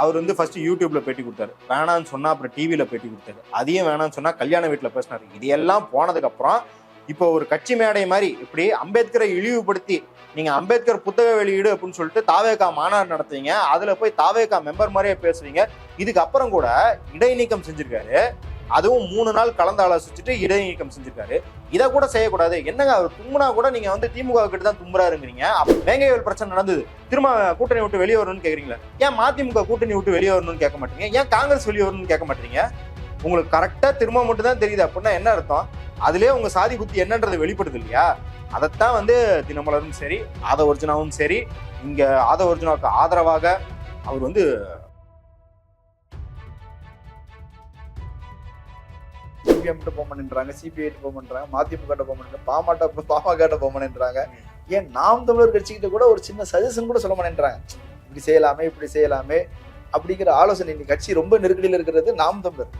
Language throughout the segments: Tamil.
அவர் வந்து ஃபர்ஸ்ட் யூடியூப்ல பேட்டி கொடுத்தாரு. வேணாம்னு சொன்னா அப்புறம் டிவியில பேட்டி கொடுத்தாரு. அதையும் வேணாம்னு சொன்னா கல்யாண வீட்டில் பேசினாரு. இது எல்லாம் போனதுக்கு அப்புறம் இப்போ ஒரு கட்சி மேடை மாதிரி இப்படி அம்பேத்கரை இழிவுபடுத்தி நீங்க அம்பேத்கர் புத்தக வெளியீடு அப்படின்னு சொல்லிட்டு தாவேகா மாநாடு நடத்துவீங்க அதுல போய் தாவேகா மெம்பர் மாதிரியே பேசுவீங்க இதுக்கு அப்புறம் கூட இடைநீக்கம் செஞ்சிருக்காரு. அதுவும் மூணு நாள் கலந்து ஆலோசிச்சுட்டு இடைநீக்கம் செஞ்சிருக்காரு. இதை கூட செய்யக்கூடாது. என்னங்க அவர் தும்முனா கூட நீங்க வந்து திமுக கிட்ட தான் தும்புறாருங்கிறீங்க அப்போ வேங்கையல் பிரச்சனை நடந்தது. திரும்ப கூட்டணி விட்டு வெளியே வரணும்னு கேக்குறீங்களா. ஏன் மதிமுக கூட்டணி விட்டு வெளியே வரணும்னு கேட்க மாட்டீங்க? ஏன் காங்கிரஸ் வெளியே வரணும்னு கேட்க மாட்டீங்க? உங்களுக்கு கரெக்டா திரும்ப மட்டும் தான் தெரியுது. அப்படின்னா என்ன அர்த்தம்? அதுலயே உங்க சாதி புத்தி என்னன்றது வெளிப்படுது இல்லையா? அதைத்தான் வந்து தினமலரும் சரி ஆத ஒரிஜினாவும் சரி இங்க ஆத ஒர்ஜுனாவுக்கு ஆதரவாக அவர் வந்து சிபிஎம் போக மாட்டேன்றாங்க சிபிஐ போக மாட்டேறாங்க மதிமுக போக மாட்டேங்க பாமக பாமக போக மாட்டேன்றாங்க. ஏன் நாம் தமிழர் கட்சிக்கிட்ட கூட ஒரு சின்ன சஜஷன் கூட சொல்ல மாட்டேன்றாங்க. இப்படி செய்யலாமே இப்படி செய்யலாமே அப்படிங்கிற ஆலோசனை இன்னைக்கு கட்சி ரொம்ப நெருக்கடியில் இருக்கிறது நாம் தமிழர்.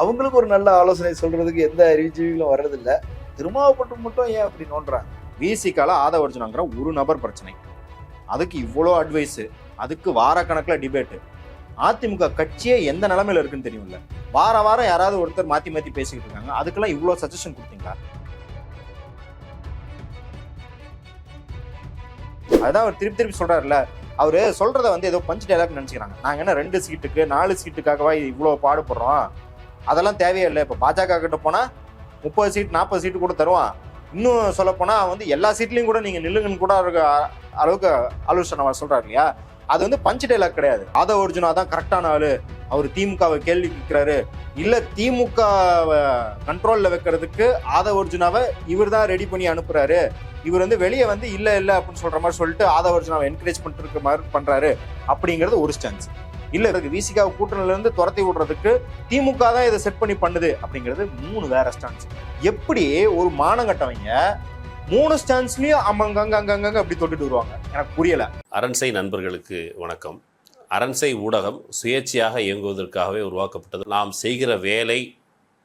அவங்களுக்கு ஒரு நல்ல ஆலோசனை சொல்றதுக்கு எந்த அறிவுஜீவிகளும் வர்றதில்ல. திருமாவப்பட்டு மட்டும் ஏன் அப்படி நோன்றாங்க விசிகால ஆதவர்ஜனங்கிற ஒரு நபர் பிரச்சனை. அதுக்கு இவ்வளோ அட்வைஸு அதுக்கு வாரக்கணக்கில் டிபேட்டு அதிமுக கட்சியே எந்த நிலமையில இருக்குன்னு தெரியும்ல? வார வாரம் யாராவது ஒருத்தர் மாத்தி மாத்தி பேசிக்கிட்டு இருக்காங்க. அதுக்கெல்லாம் இவ்வளோ சஜஷன் கொடுத்தீங்களா? அதான் அவர் திருப்பி திருப்பி சொல்றாருல்ல. அவரு சொல்றத வந்து ஏதோ பஞ்ச் டைலாக் நினைச்சுக்கிறாங்க. நாங்க என்ன ரெண்டு சீட்டுக்கு நாலு சீட்டுக்காகவா இவ்வளோ பாடுபடுறோம்? அதெல்லாம் தேவையே இல்லை. இப்போ பாஜக கிட்ட போனா முப்பது சீட் நாற்பது சீட்டு கூட தருவான். இன்னும் சொல்ல போனா வந்து எல்லா சீட்லயும் கூட நீங்க நில்லுங்கன்னு கூட இருக்க அளவுக்கு ஆலோசனை சொல்றாரு இல்லையா? அது வந்து பஞ்ச் டைலாக் கிடையாது. ஆத ஒர்ஜுனா தான் கரெக்டான ஆளு. அவர் திமுகவை கேள்வி கேட்கிறாரு. இல்ல திமுக கண்ட்ரோல்ல வைக்கிறதுக்கு ஆத ஒர்ஜுனாவை இவர் தான் ரெடி பண்ணி அனுப்புறாரு. இவர் வந்து வெளியே வந்து இல்ல இல்ல அப்படின்னு சொல்ற மாதிரி சொல்லிட்டு ஆத ஒர்ஜுனாவை என்கரேஜ் பண்ணிட்டு இருக்க மாதிரி பண்றாரு அப்படிங்கிறது ஒரு ஸ்டான்ஸ் இல்ல இதுக்கு விசிகாவை கூட்டணில இருந்து துரத்தி விடுறதுக்கு திமுக தான் இதை செட் பண்ணி பண்ணுது அப்படிங்கிறது மூணு வேற ஸ்டான்ஸ் எப்படி ஒரு மானங்கட்டவங்க மூணு ஸ்டான்ஸ்லயும் அம்மங்க அங்க அங்க அங்க அப்படி தொட்டுட்டு வருவாங்க. எனக்கு புரியல. அரண்சை நண்பர்களுக்கு வணக்கம். அரண்சை ஊடகம் சுயேட்சையாக இயங்குவதற்காகவே உருவாக்கப்பட்டது. நாம் செய்கிற வேலை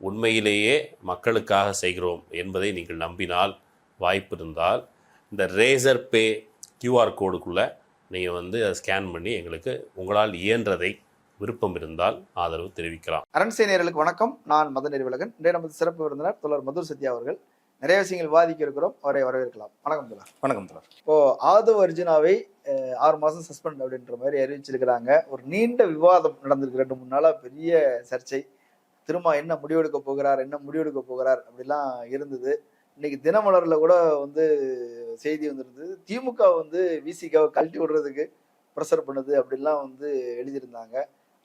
உண்மையிலேயே மக்களுக்காக செய்கிறோம் என்பதை நீங்கள் நம்பினால் வாய்ப்பு இருந்தால் இந்த ரேசர் பே கியூஆர் கோடுக்குள்ளே நீங்கள் வந்து அதை ஸ்கேன் பண்ணி எங்களுக்கு உங்களால் இயன்றதை விருப்பம் இருந்தால் ஆதரவு தெரிவிக்கலாம். அரண்சை நேயர்களுக்கு வணக்கம். நான் மத நெறிவலகன் இன்றைய நமது சிறப்பு விருந்தினர் தொடர் மதுர் சத்யா அவர்கள். நிறைய விஷயங்கள் விவாதிக்க இருக்கிறோம் அவரை வரவேற்கலாம். வணக்கம் தோழர். வணக்கம் தோழர். இப்போ ஆதவ் அர்ஜுனாவை ஆறு மாசம் சஸ்பெண்ட் அப்படின்ற மாதிரி அறிவிச்சிருக்கிறாங்க. ஒரு நீண்ட விவாதம் நடந்திருக்கு. ரெண்டு மூணு நாளா பெரிய சர்ச்சை. திரும்ப என்ன முடிவெடுக்க போகிறார்? என்ன முடிவெடுக்க போகிறார்? அப்படிலாம் இருந்தது. இன்னைக்கு தினமலர்ல கூட வந்து செய்தி வந்திருந்தது. திமுக வந்து விசிகாவை கழட்டி விடுறதுக்கு ப்ரெஷர் பண்ணுது அப்படிலாம் வந்து எழுதியிருந்தாங்க.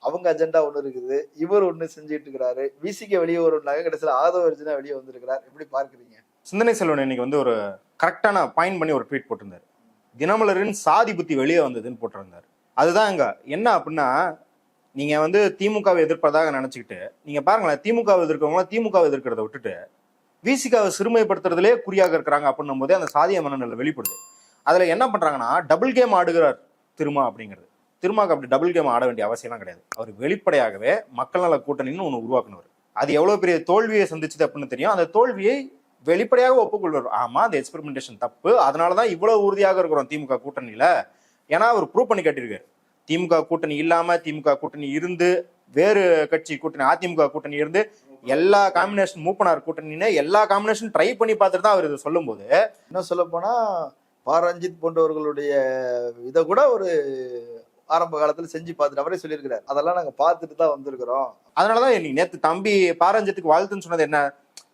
அவங்க அஜெண்டா ஒன்று இருக்குது. இவர் ஒன்று செஞ்சுட்டு இருக்கிறாரு. விசிக வெளியே வரும்னாங்க கடைசியில் ஆதவ அர்ஜுனா வெளியே வந்திருக்கிறார். எப்படி பார்க்குறீங்க? சிந்தனை செல்வன் இன்னைக்கு வந்து ஒரு கரெக்டான பாயிண்ட் பண்ணி ஒரு ட்வீட் போட்டிருந்தார். தினமலரின் சாதி புத்தி வெளியே வந்ததுன்னு போட்டிருந்தார். அதுதான் இங்க. என்ன அப்படின்னா நீங்க வந்து திமுகவை எதிர்ப்பதாக நினைச்சுக்கிட்டு நீங்க பாருங்களேன் திமுகவை எதிர்க்கிறவங்கள திமுகவை எதிர்க்கிறத விட்டுட்டு விசிகாவை சிறுமைப்படுத்துறதுலே குறியாக இருக்கிறாங்க அப்படின்னும் போதே அந்த சாதிய மனநிலை வெளிப்படுது. அதுல என்ன பண்றாங்கன்னா டபுள் கேம் ஆடுகிறார் திருமா அப்படிங்கிறது திருமாக்கு அப்படி டபுள் கேம் ஆட வேண்டிய அவசியம்லாம் கிடையாது. அவர் வெளிப்படையாகவே மக்கள் நல கூட்டணின்னு ஒன்று உருவாக்குனவர். அது எவ்வளவு பெரிய தோல்வியை சந்திச்சது அப்படின்னு தெரியும். அந்த தோல்வியை வெளிப்படையாக ஒப்புக்கொள்வார். ஆமா அந்த எக்ஸ்பெரிமெண்டேஷன் தப்பு. அதனாலதான் இவ்வளவு உறுதியாக இருக்கிறோம் திமுக கூட்டணியில. ஏன்னா அவர் ப்ரூவ் பண்ணி காட்டியிருக்காரு. திமுக கூட்டணி இல்லாம திமுக கூட்டணி இருந்து வேறு கட்சி கூட்டணி அதிமுக கூட்டணி இருந்து எல்லா காம்பினேஷன் மூப்பனார் கூட்டணின்னு எல்லா காம்பினேஷன் ட்ரை பண்ணி பார்த்துட்டு தான் அவர் இதை சொல்லும்போது இன்னும் சொல்ல போனா பா. ரஞ்சித் போன்றவர்களுடைய இதை கூட ஒரு ஆரம்ப காலத்துல செஞ்சு பார்த்துட்டு அவரே சொல்லியிருக்கிறார். அதெல்லாம் நாங்க பார்த்துட்டு தான் வந்திருக்கிறோம். அதனாலதான் இன்னைக்கு நேத்து தம்பி பாரஞ்சத்துக்கு வாழ்த்துன்னு சொன்னது என்ன?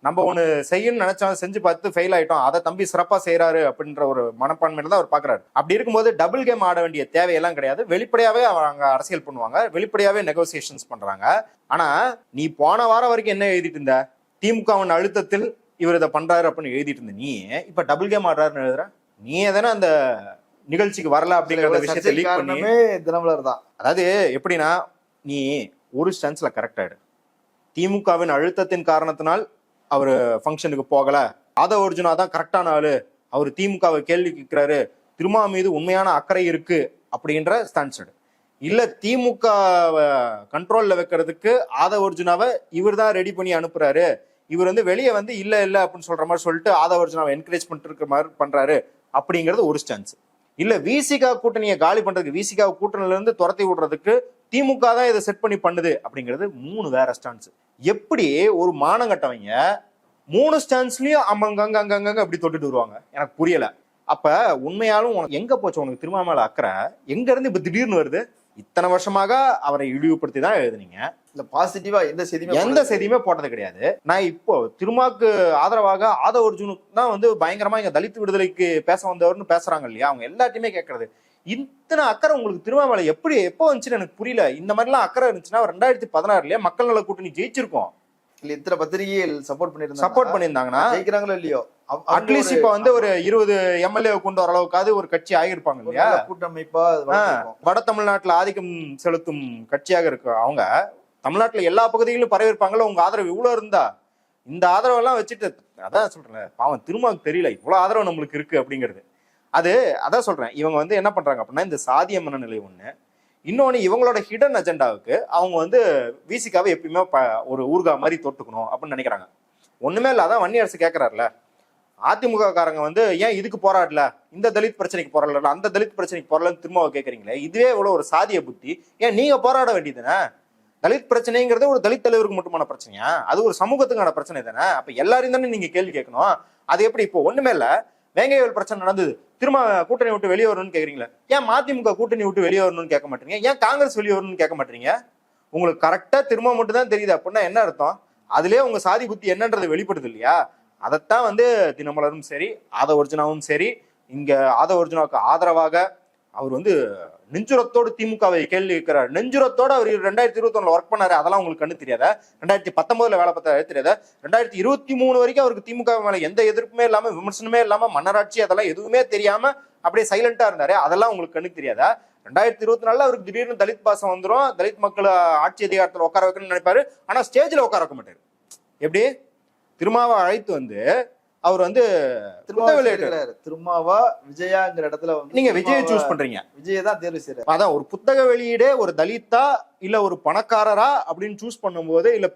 நம்ம ஒண்ணு செய்யணும்னு நினைச்சோம் செஞ்சு பார்த்து ஃபெயில் ஆயிட்டோம். அதை தம்பி சிறப்பா செய்யறாரு அப்படின்ற ஒரு மனப்பான்மையில தான் அவர் பாக்குறாரு அப்படி இருக்கும்போது டபுள் கேம் ஆட வேண்டிய தேவையெல்லாம் கிடையாது. வெளிப்படையாவே அவங்க அரசியல் பண்ணுவாங்க. வெளிப்படையாவே நெகோசியேஷன்ஸ் பண்றாங்க. ஆனா நீ போன வாரம் வரைக்கும் என்ன எழுதிட்டு இருந்த? திமுகவின் அழுத்தத்தில் இவர் இதை பண்றாரு அப்படின்னு எழுதிட்டு இருந்த நீ இப்ப டபுள் கேம் ஆடுறாருன்னு எழுதுற? நீ எதனா அந்த நிகழ்ச்சிக்கு வரல அப்படிங்கிற விஷயத்தை லீக் பண்ணி தினமலர் தான். அதாவது எப்படின்னா நீ ஒரு ஸ்டான்ஸ்ல கரெக்ட் ஆயிடு. திமுகவின் அழுத்தத்தின் காரணத்தினால் அவர் ஃபங்க்ஷனுக்கு போகல. ஆத அர்ஜுனா தான் கரெக்டான ஆளு. அவர் திமுகவை கேள்வி கேட்கிறாரு. திருமா மீது உண்மையான அக்கறை இருக்கு அப்படின்ற ஸ்டான்சர்டு இல்லை இல்ல திமுக கண்ட்ரோல்ல வைக்கிறதுக்கு ஆத அர்ஜுனாவை இவர் தான் ரெடி பண்ணி அனுப்புறாரு. இவர் வந்து வெளியே வந்து இல்ல இல்ல அப்படின்னு சொல்ற மாதிரி சொல்லிட்டு ஆதவ அர்ஜுனாவை என்கரேஜ் பண்ணிட்டு மாதிரி பண்றாரு அப்படிங்கிறது ஒரு ஸ்டான்ஸ் இல்ல விசிகா கூட்டணியை காலி பண்றதுக்கு விசிகா கூட்டணில இருந்து துரத்தி விடுறதுக்கு திமுக தான் இதை செட் பண்ணி பண்ணுது அப்படிங்கிறது மூணு வேற ஸ்டான்ஸ் எப்படி ஒரு மானங்கட்டவங்க மூணு ஸ்டான்ஸ்லயும் அம்மங்க அங்க அங்க அங்க அப்படி தொட்டுட்டு வருவாங்க. எனக்கு புரியல. அப்ப உண்மையாலும் உனக்கு எங்க போச்சு? உனக்கு திரும்ப மேல அக்கறை? எங்க இருந்து இப்ப திடீர்னு வருது? இத்தனை வருஷமாக அவரை இழிவுபடுத்தி தான் எழுதுனீங்க. இல்ல பாசிட்டிவா எந்த செய்தியுமே எந்த. செய்தியுமே போட்டது கிடையாது. நான் இப்போ திருமாக்கு ஆதரவாக ஆதவ அர்ஜுனுக்கு தான் வந்து பயங்கரமா இங்க தலித் விடுதலைக்கு பேச வந்தவர்னு பேசுறாங்க இல்லையா? அவங்க எல்லாத்தையுமே கேட்கறது இத்தனை அக்கறை உங்களுக்கு திருமாமலை எப்படி எப்போ வந்துச்சுன்னு எனக்கு புரியல. இந்த மாதிரிலாம் அக்கறை இருந்துச்சுன்னா ரெண்டாயிரத்தி பதினாறுலயே மக்கள் நல கூட்டணி ஜெயிச்சிருக்கோம். இல்ல இத்தனை பத்திரிகைகள் சப்போர்ட் பண்ணிருந்தாங்க சப்போர்ட் பண்ணியிருந்தாங்கன்னா ஜெயிக்கிறாங்களோ இல்லையோ? அட்லீஸ்ட் இப்ப வந்து ஒரு இருபது எம்எல்ஏ கொண்டு வர அளவுக்காவது ஒரு கட்சி ஆகியிருப்பாங்க இல்லையா? கூட்டமைப்பா. வட தமிழ்நாட்டுல ஆதிக்கம் செலுத்தும் கட்சியாக இருக்கு அவங்க தமிழ்நாட்டுல எல்லா பகுதிகளிலும் பரவி இருப்பாங்கல்ல உங்க ஆதரவு இவ்வளவு இருந்தா? இந்த ஆதரவெல்லாம் வச்சுட்டு அதான் சொல்றேன் பாவம் திருமாவுக்கு தெரியல இவ்வளவு ஆதரவு நம்மளுக்கு இருக்கு அப்படிங்கிறது. அது அதான் சொல்றேன். இவங்க வந்து என்ன பண்றாங்க அப்படின்னா இந்த சாதிய மனநிலை ஒண்ணு. இன்னொன்று இவங்களோட ஹிடன் அஜெண்டாவுக்கு அவங்க வந்து விசிகாவை எப்பயுமே ப- ஒரு ஊர்கா மாதிரி தொட்டுக்கணும் அப்படின்னு நினைக்கிறாங்க. ஒண்ணுமே இல்லை அதான் வன்னி அரசு கேட்கறாருல அதிமுக காரங்க வந்து ஏன் இதுக்கு போராடல? இந்த தலித் பிரச்சனைக்கு போராடல. அந்த தலித் பிரச்சனைக்கு போராடலன்னு திரும்ப கேட்குறீங்களே இதுவே இவ்வளோ ஒரு சாதிய புத்தி. ஏன் நீங்க போராட வேண்டியதுதானே? தலித் பிரச்சனைங்கிறது ஒரு தலித் தலைவருக்கு மட்டுமான பிரச்சனையா? அது ஒரு சமூகத்துக்கான பிரச்சனை தானே? அப்ப எல்லாரையும் தானே நீங்க கேள்வி கேட்கணும். அது எப்படி இப்போ ஒண்ணுமே இல்லை. வேங்கையோல் பிரச்சனை நடந்தது. திரும்ப கூட்டணி விட்டு வெளியே வரணும்னு கேக்குறீங்களா? ஏன் மதிமுக கூட்டணி விட்டு வெளியே வரணும்னு கேட்க மாட்டீங்க? ஏன் காங்கிரஸ் வெளியே வரணும்னு கேட்க மாட்டீங்க? உங்களுக்கு கரெக்டா திரும்ப மட்டும் தான் தெரியுது. அப்படின்னா என்ன அர்த்தம்? அதுலயே உங்க சாதி புத்தி என்னன்றது வெளிப்படுது இல்லையா? அதைத்தான் வந்து தினமலரும் சரி ஆத ஒரிஜினாவும் சரி இங்க ஆத ஒரிஜினாவுக்கு ஆதரவாக அவர் வந்து நெஞ்சுரத்தோடு திமுகவை கேள்வி இருக்கிறார் நெஞ்சுரத்தோடு அவர் ரெண்டாயிரத்தி இருபத்தி ஒண்ணுல ஒர்க் பண்ணாரு. அதெல்லாம் உங்களுக்கு கண்ணு தெரியாதா? ரெண்டாயிரத்தி பத்தொன்பதுல வேலை பார்த்தாரு. தெரியாத? ரெண்டாயிரத்தி இருபத்தி மூணு வரைக்கும் அவருக்கு திமுக மேல எந்த எதிர்ப்புமே இல்லாம விமர்சனமே இல்லாம மன்னராட்சி அதெல்லாம் எதுவுமே தெரியாம அப்படியே சைலண்டா இருந்தாரு. அதெல்லாம் உங்களுக்கு கண்ணு தெரியாதா? ரெண்டாயிரத்தி இருபத்தி நாலுல அவருக்கு திடீர்னு தலித் பாசம் வந்துரும். தலித் மக்கள் ஆட்சி அதிகாரத்தில் உட்கார வைக்கணும்னு நினைப்பாரு. ஆனா ஸ்டேஜ்ல உட்கார வைக்க மாட்டாரு. எப்படி? திருமாவை அழைத்து வந்து அவர் வந்து திருமாவை புத்தக வெளியிட்டு- சேர்க்கிறாரு. திருமாவா விஜயாங்கிற இடத்துல வந்து நீங்க விஜயை சூஸ் பண்றீங்க. விஜயை தான் தேர்வு செய்யறாரு அதான் ஒரு புத்தக வெளியீடே ஒரு தலித்தா இல்ல ஒரு பணக்காரரா அப்படின்னு சூஸ் பண்ணும்போது இல்ல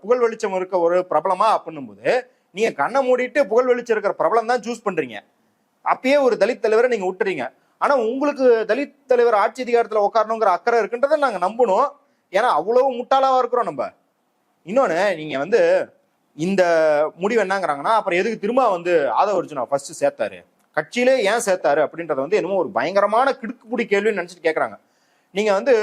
புகழ் வெளிச்சம் இருக்க ஒரு பிரபலமா அப்படின்னும்போது நீங்க கண்ணை மூடிட்டு புகழ் வெளிச்சம் இருக்கிற பிரபலம் தான் சூஸ் பண்றீங்க. அப்பயே ஒரு தலித் தலைவரை நீங்க விட்டுறீங்க ஆனா உங்களுக்கு தலித் தலைவர் ஆட்சி அதிகாரத்துல உட்காரணுங்கிற அக்கறை இருக்குன்றதை நாங்க நம்பணும். ஏன்னா அவ்வளவு முட்டாளாவா இருக்கிறோம் நம்ம. இன்னொன்னு நீங்க வந்து இந்த முடிவு என்னங்கிறாங்கன்னா அப்புறம் எதுக்கு திரும்ப வந்து ஆதவ அர்ஜுனா ஃபர்ஸ்ட் சேர்த்தாரு? கட்சியிலே ஏன் சேர்த்தாரு அப்படின்றத வந்து என்னமோ ஒரு பயங்கரமான கிடுக்குப்புடி கேள்வின்னு நினைச்சிட்டு கேக்குறாங்க. நீங்க வந்து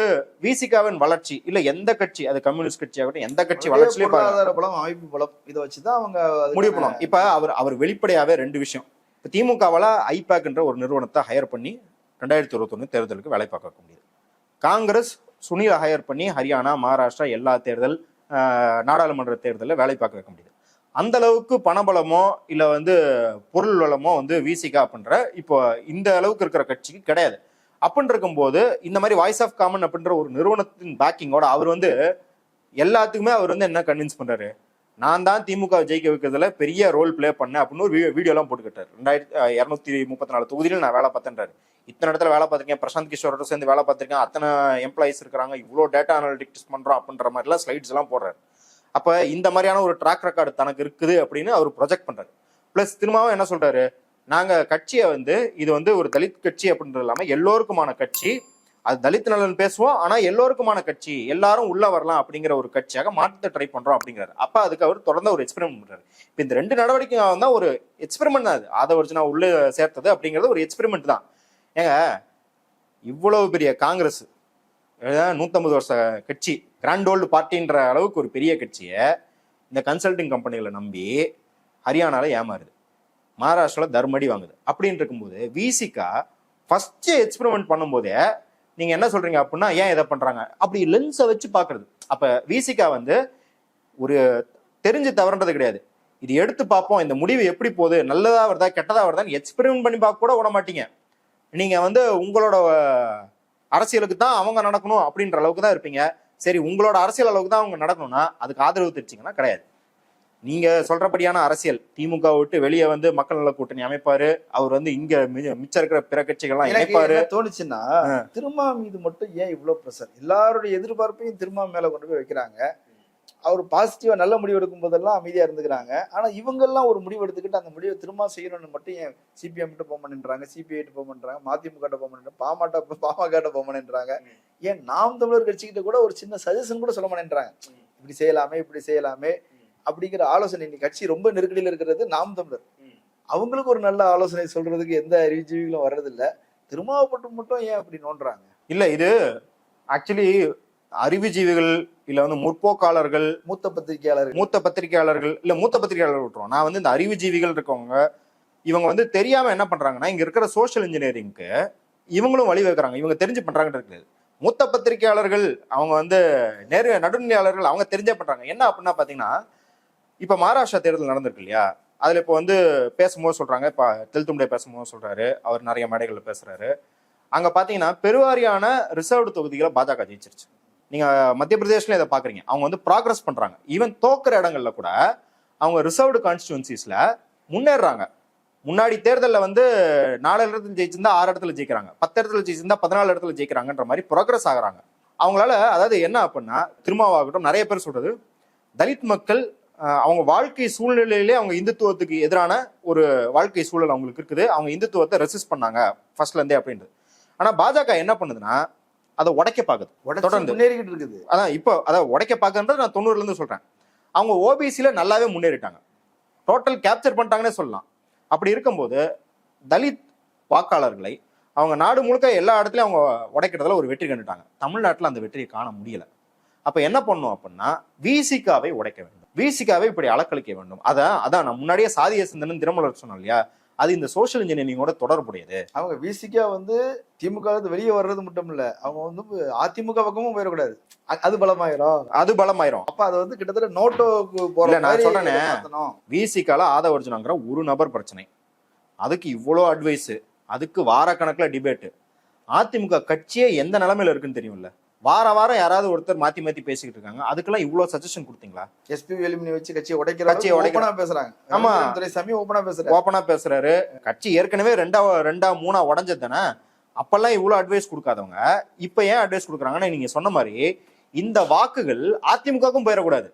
விசிகாவின் வளர்ச்சி இல்ல எந்த கட்சி அது கம்யூனிஸ்ட் கட்சி ஆகட்டும் எந்த கட்சி வளர்ச்சியிலே பலம் அமைப்பு பலம் இதை வச்சுதான் அவங்க முடிவு பண்ணுவோம் இப்ப அவர் அவர் வெளிப்படையாவே ரெண்டு விஷயம். இப்ப திமுகவால ஐபேக்ன்ற ஒரு நிறுவனத்தை ஹையர் பண்ணி ரெண்டாயிரத்தி இருபத்தொன்னு தேர்தலுக்கு வேலை பார்க்க முடியுது காங்கிரஸ் சுனிலை ஹையர் பண்ணி ஹரியானா மகாராஷ்டிரா எல்லா தேர்தல் நாடாளுமன்ற தேர்தலில் வேலை பார்க்க வைக்க முடியுது. அந்த அளவுக்கு பணபலமோ இல்லை வந்து பொருள் வளமோ வந்து விசிகா அப்படின்ற இப்போ இந்த அளவுக்கு இருக்கிற கட்சிக்கு கிடையாது. அப்படின்னு இருக்கும்போது இந்த மாதிரி வாய்ஸ் ஆஃப் காமன் அப்படின்ற ஒரு நிறுவனத்தின் பேக்கிங்கோட அவர் வந்து எல்லாத்துக்குமே அவர் வந்து என்ன கன்வின்ஸ் பண்றாரு? நான் தான் திமுக ஜெயிக்க வைக்கிறதுல பெரிய ரோல் பிளே பண்ணேன் அப்படின்னு ஒரு வீடியோ வீடியோலாம் போட்டுக்கிட்டாரு. ரெண்டாயிரத்தி இரநூத்தி முப்பத்தி நாலு தொகுதியில் நான் வேலை பார்த்தேன்றாரு. இத்தனை இடத்துல வேலை பார்த்துருக்கேன். பிரசாந்த் கிஷோரோட சேர்ந்து வேலை பார்த்துருக்கேன். அத்தனை எம்ப்ளாயிஸ் இருக்கிறாங்க. இவ்வளோ டேட்டா அனாலிட்டிக்ஸ் பண்ணுறோம் அப்படின்ற மாதிரிலாம் ஸ்லைட்ஸ் எல்லாம் போடுறாரு. அப்போ இந்த மாதிரியான ஒரு ட்ராக் ரெக்கார்டு தனக்கு இருக்குது அப்படின்னு அவர் ப்ரொஜெக்ட் பண்ணுறாரு ப்ளஸ் திரும்பவும் என்ன சொல்கிறாரு நாங்கள் கட்சியை வந்து இது வந்து ஒரு தலித் கட்சி அப்படின்றது இல்லாமல் எல்லோருக்குமான கட்சி அது தலித் நலன் பேசுவோம் ஆனா எல்லோருக்குமான கட்சி எல்லாரும் உள்ள வரலாம் அப்படிங்கிற ஒரு கட்சியாக மாற்ற ட்ரை பண்றோம் அப்படிங்கிறாரு. அப்ப அதுக்கு அவர் தொடர்ந்து ஒரு எக்ஸ்பெரிமெண்ட் பண்றாரு. இப்ப இந்த ரெண்டு நடவடிக்கையும் தான் ஒரு எக்ஸ்பெரிமெண்ட் தான் அது. அதை வச்சு நான் உள்ள சேர்த்தது அப்படிங்கிறது ஒரு எக்ஸ்பெரிமெண்ட் தான். ஏங்க இவ்வளவு பெரிய காங்கிரஸ் நூத்தம்பது வருஷ கட்சி கிராண்ட் ஓல்டு பார்ட்டின்ற அளவுக்கு ஒரு பெரிய கட்சியை இந்த கன்சல்டிங் கம்பெனிகளை நம்பி ஹரியானால ஏமாறுது. மகாராஷ்டிரால தர்மடி வாங்குது. அப்படின்னு இருக்கும்போது விசிகா ஃபர்ஸ்ட் எக்ஸ்பெரிமெண்ட் பண்ணும்போதே நீங்க என்ன சொல்றீங்க அப்படின்னா ஏன் இதை பண்றாங்க? அப்படி லென்ஸை வச்சு பாக்குறது. அப்ப விசிகா வந்து ஒரு தெரிஞ்சு தவறுன்றது கிடையாது. இது எடுத்து பார்ப்போம் இந்த முடிவு எப்படி போகுது நல்லதா வருதா கெட்டதா வருதான்னு எக்ஸ்பெரிமெண்ட் பண்ணி பார்க்க கூட விட மாட்டீங்க. நீங்க வந்து உங்களோட அரசியலுக்கு தான் அவங்க நடக்கணும் அப்படின்ற அளவுக்கு தான் இருப்பீங்க. சரி உங்களோட அரசியல் அளவுக்கு தான் அவங்க நடக்கணும்னா அதுக்கு ஆதரவு தெரிச்சிங்கன்னா கிடையாது. நீங்க சொல்றபடியான அரசியல். திமுக விட்டு வெளியே வந்து மக்கள் நல கூட்டணி அமைப்பாரு. அவர் வந்து இங்க மிச்சம் இருக்கிற பிற கட்சிகள்லாம் எனக்கு இணைப்பாரு. தோணுச்சுன்னா திருமா மீது மட்டும் ஏன் இவ்வளவு ப்ரெஷர் எல்லாருடைய எதிர்பார்ப்பையும் திருமா மேல கொண்டு போய் வைக்கிறாங்க. அவர் பாசிட்டிவா நல்ல முடிவு எடுக்கும் போதெல்லாம் அமைதியா இருந்துக்கிறாங்க. ஆனா இவங்க எல்லாம் ஒரு முடிவு எடுத்துக்கிட்டு அந்த முடிவை திரும்ப செய்யணும்னு மட்டும் ஏன் சிபிஎம் கிட்ட போக மாட்டேன்றாங்க? சிபிஐ போக மாட்டேறாங்க மதிமுக கிட்ட போக மாட்டேன் பாமக போக மாட்டேன்றாங்க? ஏன் நாம் தமிழர் கட்சிக்கிட்ட கூட ஒரு சின்ன சஜஷன் கூட சொல்ல மாட்டேன்றாங்க. இப்படி செய்யலாமே இப்படி செய்யலாமே. அப்படிங்கிற ஆலோசனை. இன்னைக்கு கட்சி ரொம்ப நெருக்கடியில் இருக்கிறது நாம் தமிழர். அவங்களுக்கு ஒரு நல்ல ஆலோசனை சொல்றதுக்கு எந்த அறிவுஜீவிகளும் வர்றதில்ல. திருமாவப்பட்டு மட்டும் ஏன் அப்படி நோண்டுறாங்க? இல்ல இது ஆக்சுவலி அறிவுஜீவிகள் இல்ல வந்து முற்போக்காளர்கள் மூத்த பத்திரிகையாளர்கள். மூத்த பத்திரிகையாளர்கள் இல்ல மூத்த பத்திரிகையாளர்கள் விட்டுருவோம். நான் வந்து இந்த அறிவுஜீவிகள் இருக்கவங்க இவங்க வந்து தெரியாம என்ன பண்றாங்கன்னா இங்க இருக்கிற சோஷியல் இன்ஜினியரிங்க்கு இவங்களும் வழி வைக்கிறாங்க இவங்க தெரிஞ்சு பண்றாங்கன்றது கிடையாது மூத்த பத்திரிகையாளர்கள் அவங்க வந்து நேரு நடுநிலையாளர்கள் அவங்க தெரிஞ்சே பண்றாங்க. என்ன அப்படின்னா பாத்தீங்கன்னா இப்போ மகாராஷ்டிரா தேர்தல் நடந்திருக்கு இல்லையா? அதில் இப்போ வந்து பேசும்போது சொல்கிறாங்க இப்போ தெல்தும்டே பேசும்போது சொல்கிறாரு அவர் நிறைய மேடைகளில் பேசுகிறாரு அங்கே பார்த்தீங்கன்னா பெருவாரியான ரிசர்வ்டு தொகுதிகளை பாஜக ஜெயிச்சிருச்சு. நீங்கள் மத்திய பிரதேசில் இதை பார்க்குறீங்க அவங்க வந்து ப்ராக்ரஸ் பண்ணுறாங்க ஈவன் தோக்குற இடங்கள்ல கூட அவங்க ரிசர்வ்டு கான்ஸ்டியூன்சிஸில் முன்னேறாங்க முன்னாடி தேர்தலில் வந்து நாலு இடத்துல ஜெயிச்சிருந்தா ஆறு இடத்துல ஜெயிக்கிறாங்க. பத்து இடத்துல ஜெயிச்சிருந்தா பதினாலு இடத்துல ஜெயிக்கிறாங்கன்ற மாதிரி ப்ரோக்ரஸ் ஆகுறாங்க. அவங்களால அதாவது என்ன அப்படின்னா திருமாவாகட்டும் நிறைய பேர் சொல்றது தலித் மக்கள் அவங்க வாழ்க்கை சூழ்நிலையிலே அவங்க இந்துத்துவத்துக்கு எதிரான ஒரு வாழ்க்கை சூழல் அவங்களுக்கு இருக்குது. அவங்க இந்துத்துவத்தை ரெசிஸ்ட் பண்ணாங்க ஃபர்ஸ்ட்ல இருந்தே அப்படின்றது. ஆனா பாஜக என்ன பண்ணுதுன்னா அதை உடைக்க உடச்சு தொடர்ந்து. முன்னேறிக்கிட்டு இருக்குது. அதான் இப்போ அதாவது உடைக்க பார்க்கன்றது நான் தொண்ணூறுல இருந்து சொல்றேன். அவங்க ஓபிசில நல்லாவே முன்னேறிட்டாங்க. டோட்டல் கேப்சர் பண்ணிட்டாங்கன்னே சொல்லலாம். அப்படி இருக்கும்போது தலித் வாக்காளர்களை அவங்க நாடு முழுக்க எல்லா இடத்துலயும் அவங்க உடைக்கிறதுல ஒரு வெற்றி கண்டுட்டாங்க. தமிழ்நாட்டுல அந்த வெற்றியை காண முடியல. அப்ப என்ன பண்ணும் அப்படின்னா விசிகாவை உடைக்க வேண்டும். விசிகாவை இப்படி அளக்களிக்க வேண்டும். அதான் அதான் நான் முன்னாடியே சாதிய சிந்தனை திருமலர் சொன்னோம் இல்லையா? அது இந்த சோஷியல் இன்ஜினியரிங்கோட தொடர்புடையது. அவங்க விசிகா வந்து திமுக வெளியே வர்றது மட்டும் இல்ல அவங்க வந்து அதிமுக பக்கமும் போயிடக்கூடாது. அது பலமாயிரும். அது பலமாயிரும். அப்ப அது வந்து கிட்டத்தட்ட நோட்டோக்கு போற நான் மாதிரி சொல்றேனே. மாத்தணும். விசிகால ஆதவ அர்ஜுனாங்கிற ஒரு நபர் பிரச்சனை. அதுக்கு இவ்வளோ அட்வைஸ் அதுக்கு வாரக்கணக்கில் டிபேட்டு அதிமுக கட்சியே எந்த நிலைமையில இருக்குன்னு தெரியும்ல? வார வாரம் யாராவது ஒருத்தர் மாத்தி மாத்தி பேசிக்கிட்டு இருக்காங்க. அதுக்கெல்லாம் இவ்வளோ சஜஷன் கொடுத்தீங்களா? எஸ்பி வேலுமணி வச்சு கட்சியை உடைக்கிற கட்சியை உடைக்கிற- ஓப்பனா பேசுறாங்க. ஆமா. துரைசாமி ஓப்பனா பேசுறாரு. ஓப்பனா பேசுறாரு. கட்சி ஏற்கனவே ரெண்டா ரெண்டா மூணா உடஞ்சது தானே? அப்பெல்லாம் இவ்வளோ அட்வைஸ் கொடுக்காதவங்க. இப்போ ஏன் அட்வைஸ் கொடுக்குறாங்கன்னா நீங்க சொன்ன மாதிரி இந்த வாக்குகள் அதிமுகவுக்கும் போயிடக்கூடாது.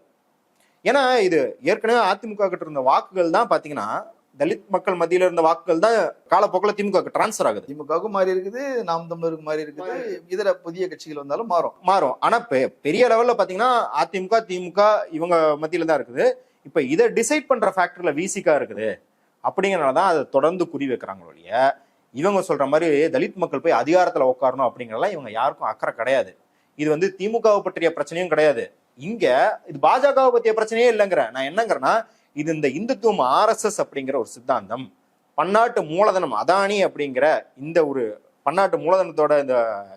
ஏன்னா இது ஏற்கனவே அதிமுக கிட்ட இருந்த வாக்குகள் தான் பாத்தீங்கன்னா தலித் மக்கள் மத்தியில இருந்த வாக்குகள் தான் காலப்போக்கில் திமுக டிரான்ஸ்ஃபர் ஆகுது. திமுகவுக்கும் மாறி இருக்குது நாம் தமிழருக்கு மாறி இருக்குது இதர புதிய கட்சிகள் வந்தாலும் மாறும். மாறும். ஆனா பெ- பெரிய லெவல்ல பாத்தீங்கன்னா அதிமுக திமுக இவங்க மத்தியில தான் இருக்குது. இப்ப இதை டிசைட் பண்ற ஃபேக்டர்ல விசிகா இருக்குது. அப்படிங்கறனால தான் அதை தொடர்ந்து குறி வைக்கிறாங்க ஒழிய இவங்க சொல்ற மாதிரி தலித் மக்கள் போய் அதிகாரத்துல உட்காரணும் அப்படிங்கறதெல்லாம் இவங்க யாருக்கும் அக்கறை கிடையாது. இது வந்து திமுகவை பற்றிய பிரச்சனையும் கிடையாது. இங்க இது பாஜகவை பற்றிய பிரச்சனையே இல்லைங்கிற. நான் என்னங்கிறேன்னா இது இந்த இந்துத்துவம் ஆர்எஸ்எஸ் அப்படிங்கிற ஒரு சித்தாந்தம். பன்னாட்டு மூலதனம் அதானி அப்படிங்கிற இந்த ஒரு பன்னாட்டு மூலதனத்தோட இந்த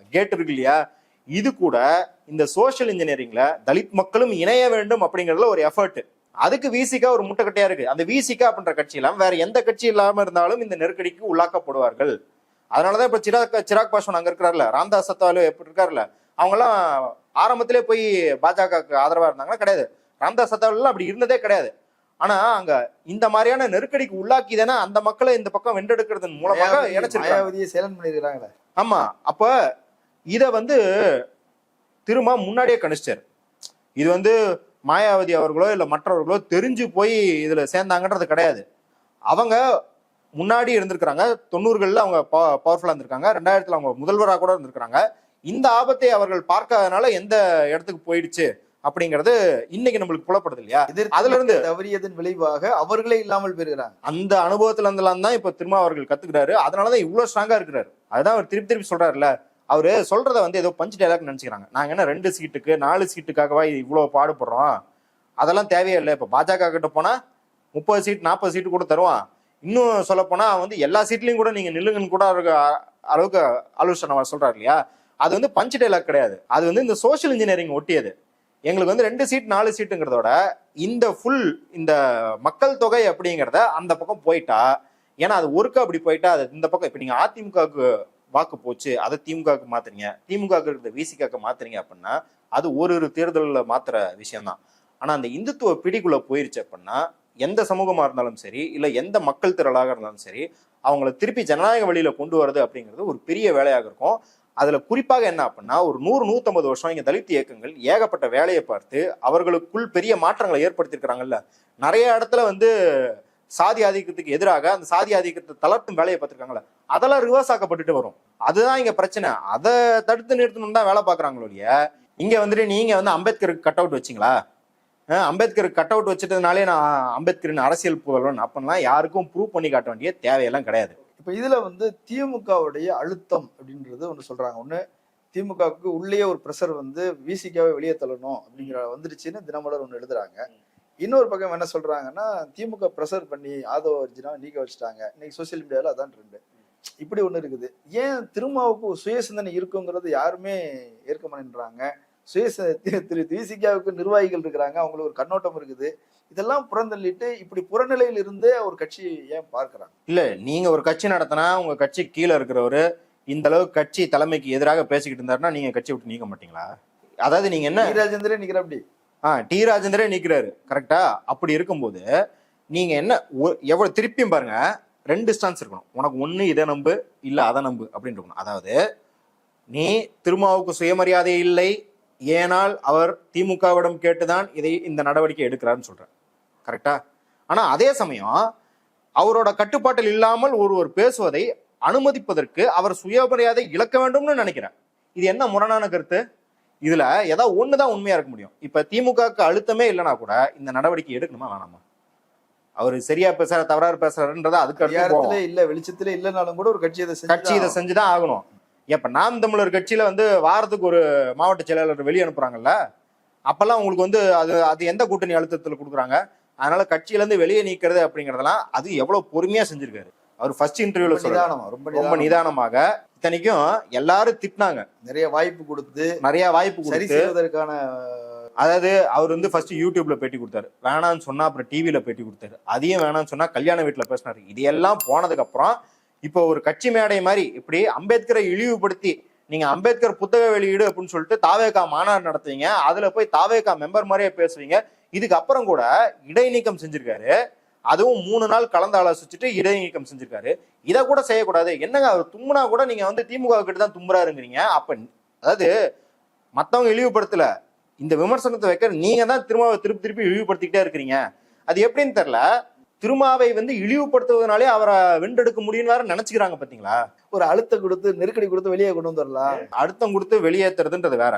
கேட் இருக்கு இல்லையா? இது கூட இந்த சோஷியல் இன்ஜினியரிங்ல தலித் மக்களும் இணைய வேண்டும் அப்படிங்கிறதுல ஒரு எஃபர்ட் அதுக்கு விசிகா ஒரு முட்டைக்கட்டையா இருக்கு. அந்த விசிகா அப்படின்ற கட்சி இல்லாம வேற எந்த கட்சி இல்லாம இருந்தாலும் இந்த நெருக்கடிக்கு உள்ளாக்கப்படுவார்கள். அதனாலதான் இப்ப சிராக் சிராக் பாஸ்வான் அங்க இருக்கிறார்ல ராம்தாஸ் சத்தாலு எப்படி இருக்காருல அவங்க எல்லாம் ஆரம்பத்திலே போய் பாஜகவுக்கு ஆதரவா இருந்தாங்கன்னா கிடையாது. ராம்தாஸ் சத்தாலு அப்படி இருந்ததே கிடையாது. ஆனா அங்க இந்த மாதிரியான நெருக்கடிக்கு உள்ளாக்கி தானே அந்த மக்களை இந்த பக்கம் வென்றெடுக்கிறதன் மூலமாக இணைச்சிருக்காங்க சேலன் பண்ணிருக்காங்களே ஆமா. அப்ப இத வந்து திரும்ப முன்னாடியே கணிச்சிட்டாரு. இது வந்து மாயாவதி அவர்களோ இல்ல மற்றவர்களோ தெரிஞ்சு போய் இதுல சேர்ந்தாங்கன்றது கிடையாது. அவங்க முன்னாடி இருந்திருக்கிறாங்க. தொண்ணூறுகள்ல அவங்க பவர்ஃபுல்லா இருந்திருக்காங்க. ரெண்டாயிரத்துல அவங்க முதல்வராக கூட இருந்திருக்கிறாங்க. இந்த ஆபத்தை அவர்கள் பார்க்காதனால எந்த இடத்துக்கு போயிடுச்சு? அப்படிங்கிறது இன்னைக்கு நம்மளுக்கு புலப்படுது இல்லையா? அதுல இருந்து தவறியதன் விளைவாக அவர்களே இல்லாமல் பெறுகிறாங்க அந்த அனுபவத்துல இருந்தெல்லாம் தான் இப்ப திரும்ப அவர்கள் கத்துக்கிறாரு. அதனாலதான் இவ்வளவு ஸ்ட்ராங்கா இருக்கிறாரு. அதுதான் அவர் திருப்பி திருப்பி சொல்றாருல்ல. அவரு சொல்றத வந்து ஏதோ பஞ்ச் டைலாக் நினைச்சுக்கிறாங்க. நாங்க என்ன ரெண்டு சீட்டுக்கு நாலு சீட்டுக்காகவா இது இவ்வளவு பாடுபடுறோம்? அதெல்லாம் தேவையே இல்லை. இப்ப பாஜக கிட்ட போனா முப்பது சீட் நாற்பது சீட்டு கூட தருவான். இன்னும் சொல்ல போனா வந்து எல்லா சீட்லயும் கூட நீங்க நில்லுங்கன்னு கூட அவருக்கு அளவுக்கு ஆலோசனை சொல்றாரு இல்லையா? அது வந்து பஞ்ச் டைலாக் கிடையாது. அது வந்து இந்த சோஷியல் இன்ஜினியரிங் ஒட்டியது. எங்களுக்கு வந்து ரெண்டு சீட் நாலு சீட்டுங்கிறதோட இந்த ஃபுல் இந்த மக்கள் தொகை அப்படிங்கிறத அந்த பக்கம் போயிட்டா ஏன்னா அது ஒருக்கா அப்படி போயிட்டா அது இந்த பக்கம் இப்போ நீங்கள் அதிமுகவுக்கு வாக்கு போச்சு அதை திமுகவுக்கு மாத்துறீங்க. திமுகவுக்கு இருக்கிற விசிகாக்கு மாத்துறீங்க அப்படின்னா அது ஒரு ஒரு தேர்தலில் மாத்துற விஷயம்தான். ஆனால் அந்த இந்துத்துவ பிடிக்குள்ளே போயிருச்சு அப்படின்னா எந்த சமூகமாக இருந்தாலும் சரி இல்லை எந்த மக்கள் திரளாக இருந்தாலும் சரி அவங்கள திருப்பி ஜனநாயக வழியில் கொண்டு வரது அப்படிங்கிறது ஒரு பெரிய வேலையாக இருக்கும். அதில் குறிப்பாக என்ன அப்படின்னா ஒரு நூறு நூற்றம்பது வருஷம் இங்கே தலித் இயக்கங்கள் ஏகப்பட்ட வேலையை பார்த்து அவர்களுக்குள் பெரிய மாற்றங்களை ஏற்படுத்தியிருக்கிறாங்கல்ல. நிறைய இடத்துல வந்து சாதி ஆதிக்கத்துக்கு எதிராக அந்த சாதி ஆதிக்கத்தை தளர்த்தும் வேலையை பார்த்துருக்காங்கல்ல. அதெல்லாம் ரிவர்ஸ் ஆக்கப்பட்டுட்டு வரும். அதுதான் இங்கே பிரச்சனை. அதை தடுத்து நிறுத்தணும் தான் வேலை பார்க்கறாங்களோ இல்லையா வந்துட்டு நீங்கள் வந்து அம்பேத்கருக்கு கட் அவுட் வச்சிங்களா? அம்பேத்கருக்கு கட் அவுட் வச்சுட்டதுனாலே நான் அம்பேத்கரின் அரசியல் புகழ்வன் அப்படின்லாம் யாருக்கும் ப்ரூவ் பண்ணி காட்ட வேண்டிய தேவையெல்லாம் கிடையாது. இப்போ இதில் வந்து திமுகவுடைய அழுத்தம் அப்படின்றது ஒன்று சொல்கிறாங்க ஒன்று திமுகவுக்கு உள்ளே ஒரு ப்ரெஷர் வந்து விசிக்காவே வெளியே தள்ளணும் அப்படிங்கிற வந்துருச்சுன்னு தினமலர் ஒன்று எழுதுறாங்க. இன்னொரு பக்கம் என்ன சொல்கிறாங்கன்னா திமுக ப்ரெஷர் பண்ணி ஆதவ அர்ஜுனா நீக்க வச்சுட்டாங்க. இன்னைக்கு சோசியல் மீடியாவில் அதான் ட்ரெண்டு இப்படி ஒன்று இருக்குது. ஏன் திருமாவுக்கு சுயசிந்தனை சுய சிந்தனை இருக்குங்கிறது யாருமே ஏற்க மாட்டேன்றாங்க? சுய சி- தி- திரு விசிகாவுக்கு நிர்வாகிகள் இருக்கிறாங்க. அவங்களுக்கு ஒரு கண்ணோட்டம் இருக்குது. இதெல்லாம் புறந்தள்ளிட்டு இப்படி புறநிலையில் இருந்தே ஒரு கட்சி ஏன் பார்க்கறாங்க? இல்ல நீங்க ஒரு கட்சி நடத்தினா உங்க கட்சி கீழே இருக்கிறவரு இந்த அளவுக்கு கட்சி தலைமைக்கு எதிராக பேசிக்கிட்டு இருந்தாருன்னா நீங்க கட்சி விட்டு நீக்க மாட்டீங்களா? அதாவது நீங்க என்ன? டி. ராஜேந்திரன் நிக்கிற அப்படி. ஆ டி ராஜேந்திரே நிக்கிறாரு. கரெக்டா? அப்படி இருக்கும்போது நீங்க என்ன எவ்வளவு திருப்பியும் பாருங்க ரெண்டு ஸ்டான்ஸ் இருக்கணும். உனக்கு ஒண்ணு இதை நம்பு இல்ல அதை நம்பு அப்படின்னு இருக்கணும். அதாவது நீ திருமாவுக்கு சுயமரியாதை இல்லை ஏனால் அவர் திமுகவிடம் கேட்டுதான் இதை இந்த நடவடிக்கை எடுக்கிறாருன்னு சொல்றேன் கரெக்டா ஆனா அதே சமயம் அவரோட கட்டுப்பாட்டில் இல்லாமல் ஒருவர் பேசுவதை அனுமதிப்பதற்கு அவர் சுயமரியாதை இழக்க வேண்டும்னு நினைக்கிறேன் இது என்ன முரணான கருத்து? இதுல ஏதாவது ஒண்ணுதான் உண்மையா இருக்க முடியும். இப்ப திமுகவுக்கு அழுத்தமே இல்லைனா கூட இந்த நடவடிக்கை எடுக்கணுமா வேணாமா? அவர் சரியா பேசுற தவறாரு பேசுறாருன்றத அதுக்கு இல்ல வெளிச்சத்திலே இல்லைனாலும் கூட ஒரு கட்சி இதை கட்சி இதை செஞ்சுதான் ஆகணும். இப்ப நாம் தமிழர் கட்சியில வந்து வாரத்துக்கு ஒரு மாவட்ட செயலாளர் வெளியே அனுப்புறாங்கல்ல? அப்பெல்லாம் உங்களுக்கு வந்து அது அது எந்த கூட்டணி அழுத்தத்துல கொடுக்குறாங்க? அதனால கட்சியில இருந்து வெளியே நீக்கிறது அப்படிங்கறதெல்லாம் அது எவ்வளவு பொறுமையா செஞ்சிருக்காரு. அவர் ஃபர்ஸ்ட் இன்டர்வியூல ரொம்ப சொல்ற நிதானமா ரொம்ப ரொம்ப நிதானமா. நிதானமாக இத்தனைக்கும் எல்லாரும் திட்டினாங்க. நிறைய வாய்ப்பு கொடுத்து நிறைய வாய்ப்பு சரி கொடுத்து. செய்வதற்கான அதாவது அவர் வந்து ஃபர்ஸ்ட் யூடியூப்ல பேட்டி கொடுத்தாரு. வேணாம்னு சொன்னா அப்புறம் டிவில பேட்டி கொடுத்தாரு. அதையும் வேணாம்னு சொன்னா கல்யாண வீட்டுல பேசினாரு. இது எல்லாம் போனதுக்கு அப்புறம் இப்போ ஒரு கட்சி மேடை மாதிரி இப்படி அம்பேத்கரை இழிவுபடுத்தி நீங்க அம்பேத்கர் புத்தக வெளியீடு அப்படின்னு சொல்லிட்டு தாவேகா மாநாடு நடத்துவீங்க. அதுல போய் தாவேகா மெம்பர் மாதிரியே பேசுவீங்க. இதுக்கு அப்புறம் கூட இடைநீக்கம் செஞ்சிருக்காரு. அதுவும் மூணு நாள் கலந்து ஆலோசிச்சுட்டு இடைநீக்கம் செஞ்சிருக்காரு. இதை கூட செய்யக்கூடாது. என்னங்க அவர் தும்முனா கூட நீங்க வந்து திமுக கிட்ட தான் தும்புறாருங்கிறீங்க அப்ப அதாவது மத்தவங்க இழிவுபடுத்தல. இந்த விமர்சனத்தை வைக்க நீங்க தான் திரும்ப திருப்பி திருப்பி இழிவுபடுத்திக்கிட்டே இருக்கிறீங்க. அது எப்படின்னு தெரியல. திருமாவை வந்து இழிவுபடுத்துவதனாலே அவரை வென்றெடுக்க முடியும்னு வேற நினைச்சுக்கிறாங்க பாத்தீங்களா? ஒரு அழுத்தம் கொடுத்து நெருக்கடி கொடுத்து வெளியே கொண்டு வந்துடலாம். அழுத்தம் கொடுத்து வெளியேற்றுறதுன்றது வேற.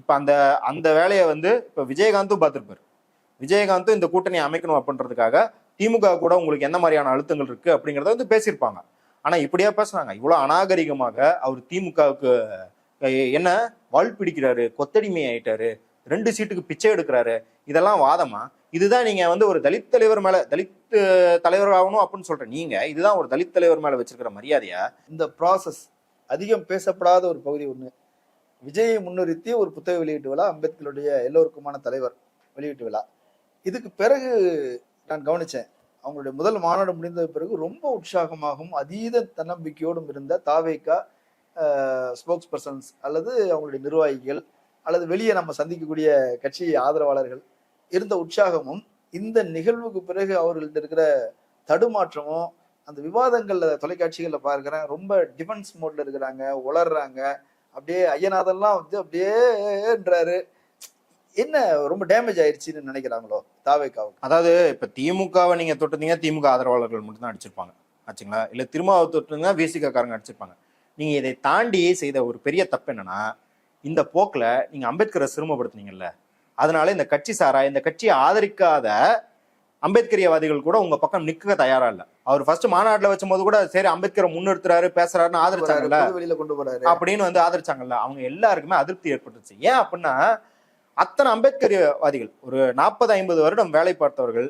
இப்ப அந்த அந்த வேலையை வந்து இப்ப விஜயகாந்தும் பார்த்திருப்பாரு. விஜயகாந்தும் இந்த கூட்டணி அமைக்கணும் அப்படின்றதுக்காக திமுக கூட உங்களுக்கு என்ன மாதிரியான அழுத்தங்கள் இருக்கு அப்படிங்கறத வந்து பேசியிருப்பாங்க. ஆனா இப்படியா பேசுறாங்க. இவ்வளவு அநாகரிகமாக அவர் திமுகவுக்கு என்ன வால் பிடிக்கிறாரு கொத்தடிமை ஆயிட்டாரு ரெண்டு சீட்டுக்கு பிச்சை எடுக்கிறாரு இதெல்லாம் வாதமா? இதுதான் நீங்க வந்து ஒரு தலித் தலைவர் மேல தலித் தலைவர் ஆகணும் அப்படின்னு சொல்ற நீங்க இதுதான் ஒரு தலித் தலைவர் மேல வச்சிருக்கிற மரியாதையா? இந்த ப்ராசஸ் அதிகம் பேசப்படாத ஒரு பகுதி ஒண்ணு. விஜயை முன்னிறுத்தி ஒரு புத்தக வெளியீட்டு விழா அம்பேத்கருடைய எல்லோருக்குமான தலைவர் வெளியீட்டு விழா. இதுக்கு பிறகு நான் கவனிச்சேன் அவங்களுடைய முதல் மாநாடு முடிந்த பிறகு ரொம்ப உற்சாகமாகவும் அதீத தன்னம்பிக்கையோடும் இருந்த தாவேக்கா ஸ்போக்ஸ் பர்சன்ஸ் அல்லது அவங்களுடைய நிர்வாகிகள் அல்லது வெளியே நம்ம சந்திக்கக்கூடிய கட்சி ஆதரவாளர்கள் இருந்த உற்சாகமும் இந்த நிகழ்வுக்கு பிறகு அவர்கள்ட்ட இருக்கிற தடுமாற்றமும் அந்த விவாதங்கள்ல தொலைக்காட்சிகளில் பார்க்கிறேன் ரொம்ப டிஃபென்ஸ் மோட்ல இருக்கிறாங்க உளர்றாங்க அப்படியே ஐயநாதெல்லாம் வந்து அப்படியேன்றாரு என்ன ரொம்ப டேமேஜ் ஆயிடுச்சுன்னு நினைக்கிறாங்களோ தாவேக்காவுக்கு? அதாவது இப்ப திமுகவை நீங்க தொட்டுந்தீங்க திமுக ஆதரவாளர்கள் மட்டும் தான் அடிச்சிருப்பாங்க. ஆச்சுங்களா? இல்ல திருமாவை தொட்டுங்க விசிக அடிச்சிருப்பாங்க. நீங்க இதை தாண்டி செய்த ஒரு பெரிய தப்பு என்னன்னா இந்த போக்கில் நீங்க அம்பேத்கரை சிரமப்படுத்துனீங்கல்ல அதனால இந்த கட்சி சாரா இந்த கட்சியை ஆதரிக்காத அம்பேத்கரியவாதிகள் கூட உங்க பக்கம் நிக்க தயாரா இல்ல. அவர் ஃபர்ஸ்ட் மாநாட்டுல வச்சும்போது கூட சரி அம்பேத்கரை முன்னிறுத்துறாரு பேசுறாருன்னு ஆதரிச்சாங்கல்ல. வெளியில கொண்டு போறாரு. அப்படின்னு வந்து ஆதரிச்சாங்கல்ல. அவங்க எல்லாருக்குமே அதிருப்தி ஏற்பட்டுச்சு. ஏன் அப்படின்னா அத்தனை அம்பேத்கரியவாதிகள் ஒரு நாற்பது ஐம்பது வருடம் வேலை பார்த்தவர்கள்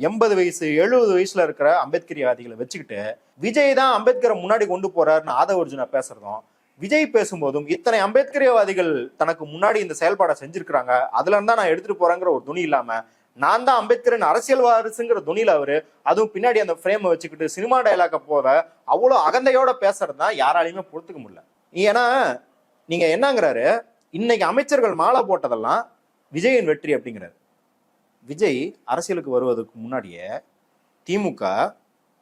எண்பது வயசு எழுபது வயசுல இருக்கிற அம்பேத்கரியவாதிகளை வச்சுக்கிட்டு விஜய் தான் அம்பேத்கரை முன்னாடி கொண்டு போறாருன்னு ஆதவ அர்ஜுனா பேசுறதும் விஜய் பேசும்போதும் இத்தனை அம்பேத்கரியவாதிகள் தனக்கு முன்னாடி இந்த செயல்பாடை செஞ்சிருக்கிறாங்க அதுல இருந்தா நான் எடுத்துட்டு போறேங்கிற ஒரு துணி இல்லாம நான் தான் அம்பேத்கரின் அரசியல் வாரிசுங்கிற துணியில அவரு அதுவும் பின்னாடி அந்த ஃப்ரேமை வச்சுக்கிட்டு சினிமா டைலாக்க போத அவ்வளவு அகந்தையோட பேசுறது தான் யாராலையுமே பொறுத்துக்க முடியல. ஏன்னா நீங்க என்னங்கிறாரு இன்னைக்கு அமைச்சர்கள் மாலை போட்டதெல்லாம் விஜயின் வெற்றி அப்படிங்கிறாரு. விஜய் அரசியலுக்கு வருவதற்கு முன்னாடியே திமுக